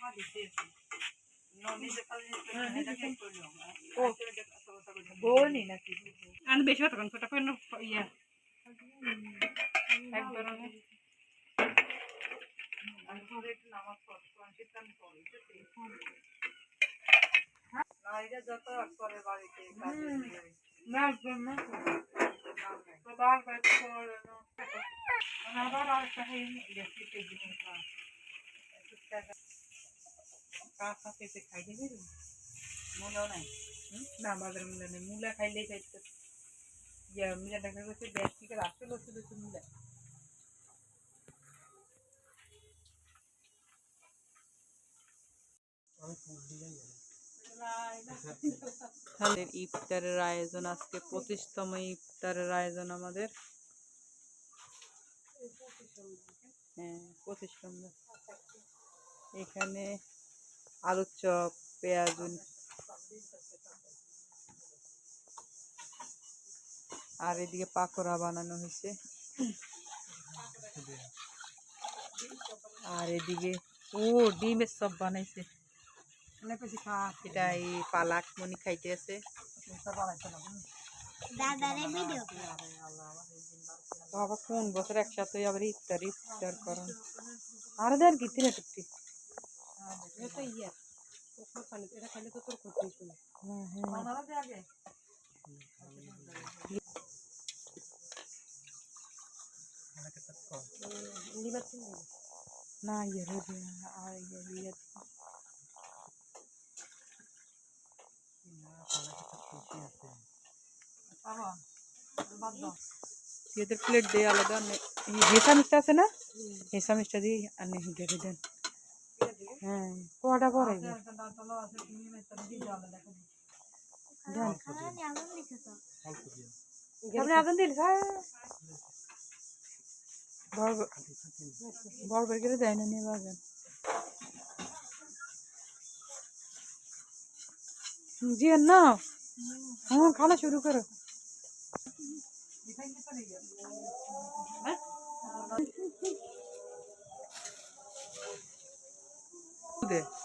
আমি বেশি তখন ছোট করে ইয়া এক ধরনের না একদম না তো কাঁচা পেঁপে খাই দেবে মূলও নাই। না বাজার মূল্য নেই। মূলা খাইলেই খাইতে। ইয়া মিলা দেখা গেছে ব্যাগ থেকে রাখতে বসে বসে মূলা। আমাদের ইফতারের আয়োজন আজকে পঁচিশতম ইফতারের আয়োজন আমাদের। হ্যাঁ পঁচিশতম এখানে আলুর চপ পেঁয়াজ আর এদিকে পাকোড়া বানানো হয়েছে। আর এদিকে ও ডিমের সব বানাইছে। এটা এই পালাক মনি খাইতে আছে। বাবা কোন বছর একসাথে আবার ইফতার ইফতার করেন? আর দেন কি তিনে টুকটি হ্যাঁ, হ্যাঁ। না ইয়ে রে আর ইয়ে ইয়ে। এদের প্লেট দিয়ে আলাদা হেসা মিষ্টা আছে না? হেসা মিষ্টা দিয়ে আর নেই ঘেরে দেন। হ্যাঁ কটা পরে তো। আপনি আদান দিল বড় বড় করে দেয় না নিয়ে বাজেন। জি না হ্যাঁ খানা শুরু করো। poder.